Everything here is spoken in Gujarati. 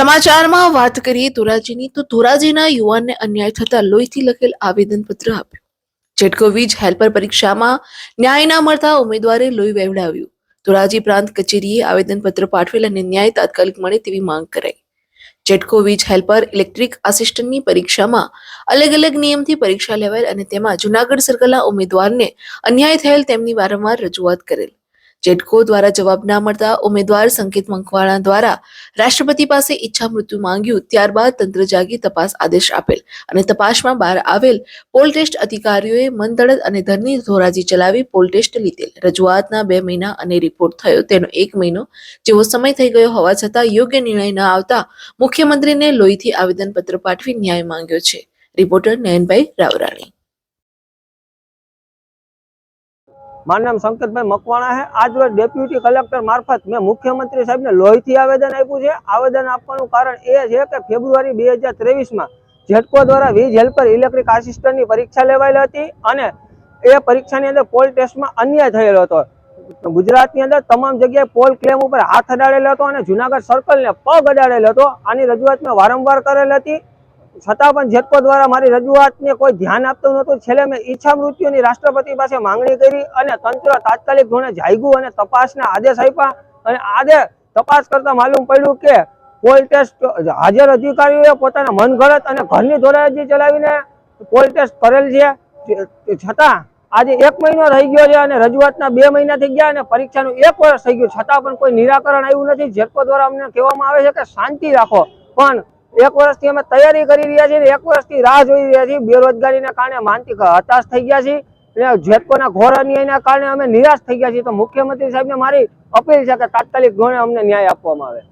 સમાચારમાં વાત કરીએ ધોરાજીની, તો ધોરાજીના યુવાનને અન્યાય થતા લોહીથી લખેલ આવેદનપત્ર આપ્યું. જેટકો વીજ હેલ્પર પરીક્ષામાં ન્યાય ના મળતા ઉમેદવારે લોહી વેવડાવ્યું. ધોરાજી પ્રાંત કચેરીએ આવેદનપત્ર પાઠવેલ અને ન્યાય તાત્કાલિક મળે તેવી માંગ કરાઈ. જેટકો વીજ હેલ્પર ઇલેક્ટ્રિક આસિસ્ટન્ટની પરીક્ષામાં અલગ અલગ નિયમથી પરીક્ષા લેવાયેલ અને તેમાં જુનાગઢ સર્કલના ઉમેદવારને અન્યાય થયેલ તેમની વારંવાર રજૂઆત કરેલ. જેટકો દ્વારા જવાબ ના મળતા ઉમેદવાર સંકેત મંકવાણા દ્વારા રાષ્ટ્રપતિ પાસે ઈચ્છા મૃત્યુ માંગ્યું, ત્યારબાદ તંત્ર જાગી તપાસ આદેશ આપેલ અને તપાસમાં બહાર આવેલ પોલ ટેસ્ટ અધિકારીઓએ મનદળદ અને ધરની ધોરાજી ચલાવી પોલ ટેસ્ટ લીધેલ. રજૂઆતના બે મહિના અને રિપોર્ટ થયો. તેનો એક મહિનો જેવો સમય થઈ ગયો હોવા છતાં યોગ્ય નિર્ણય ન આવતા મુખ્યમંત્રીને લોહીથી આવેદનપત્ર પાઠવી ન્યાય માંગ્યો છે. રિપોર્ટર નયનભાઈ રાવરાણી. મારું નામ શંકરભાઈ મકવાણા છે. આજ ડેપ્યુટી કલેક્ટર મારફત મેં મુખ્યમંત્રી સાહેબને લોહીથી આવેદન આપ્યું છે. આવેદન આપવાનું કારણ એ છે કે ફેબ્રુઆરી બે હજાર ત્રેવીસમાં જેટકો દ્વારા વીજ હેલ્પર ઇલેક્ટ્રિક આસિસ્ટન્ટની પરીક્ષા લેવાયેલી હતી અને એ પરીક્ષાની અંદર પોલ ટેસ્ટમાં અન્યાય થયેલો હતો. ગુજરાતની અંદર તમામ જગ્યાએ પોલ ક્લેમ ઉપર હાથ અડાડેલો હતો અને જુનાગઢ સર્કલને પગ અડાડેલો હતો. આની રજૂઆત મેં વારંવાર કરેલ હતી. છતાં પણ જેટકો દ્વારા મારી રજૂઆતને કોઈ ધ્યાન આપતું નહોતું. છેલ્લે મેં ઈચ્છા મૃત્યુની રાષ્ટ્રપતિ પાસે માંગણી કરી અને તંત્ર તાત્કાલિક ધોરણે જાગ્યું અને તપાસના આદેશ આપ્યા. અને આદેશ તપાસ કરતા માલુમ પડ્યું કે પોલ ટેસ્ટ હાજર અધિકારીઓએ પોતાના મનગળત અને ઘરની ધોરાજી ચલાવીને પોલ ટેસ્ટ કરેલ છે. છતાં આજે એક મહિનો થઈ ગયો છે અને રજૂઆતના બે મહિના થઈ ગયા અને પરીક્ષાનું એક વર્ષ થઈ ગયું. છતાં પણ કોઈ નિરાકરણ આવ્યું નથી. જેટકો દ્વારા અમને કહેવામાં આવે છે કે શાંતિ રાખો. પણ એક વર્ષથી અમે તૈયારી કરી રહ્યા છીએ એક વર્ષથી રાહ જોઈ રહ્યા છીએ. બેરોજગારીના કારણે માનસિક હતાશ થઈ ગયા છીએ અને જેતકોના ઘોર અન્યાયના કારણે અમે નિરાશ થઈ ગયા છીએ. તો મુખ્યમંત્રી સાહેબને મારી અપીલ છે કે તાત્કાલિક ધોરણે અમને ન્યાય આપવામાં આવે.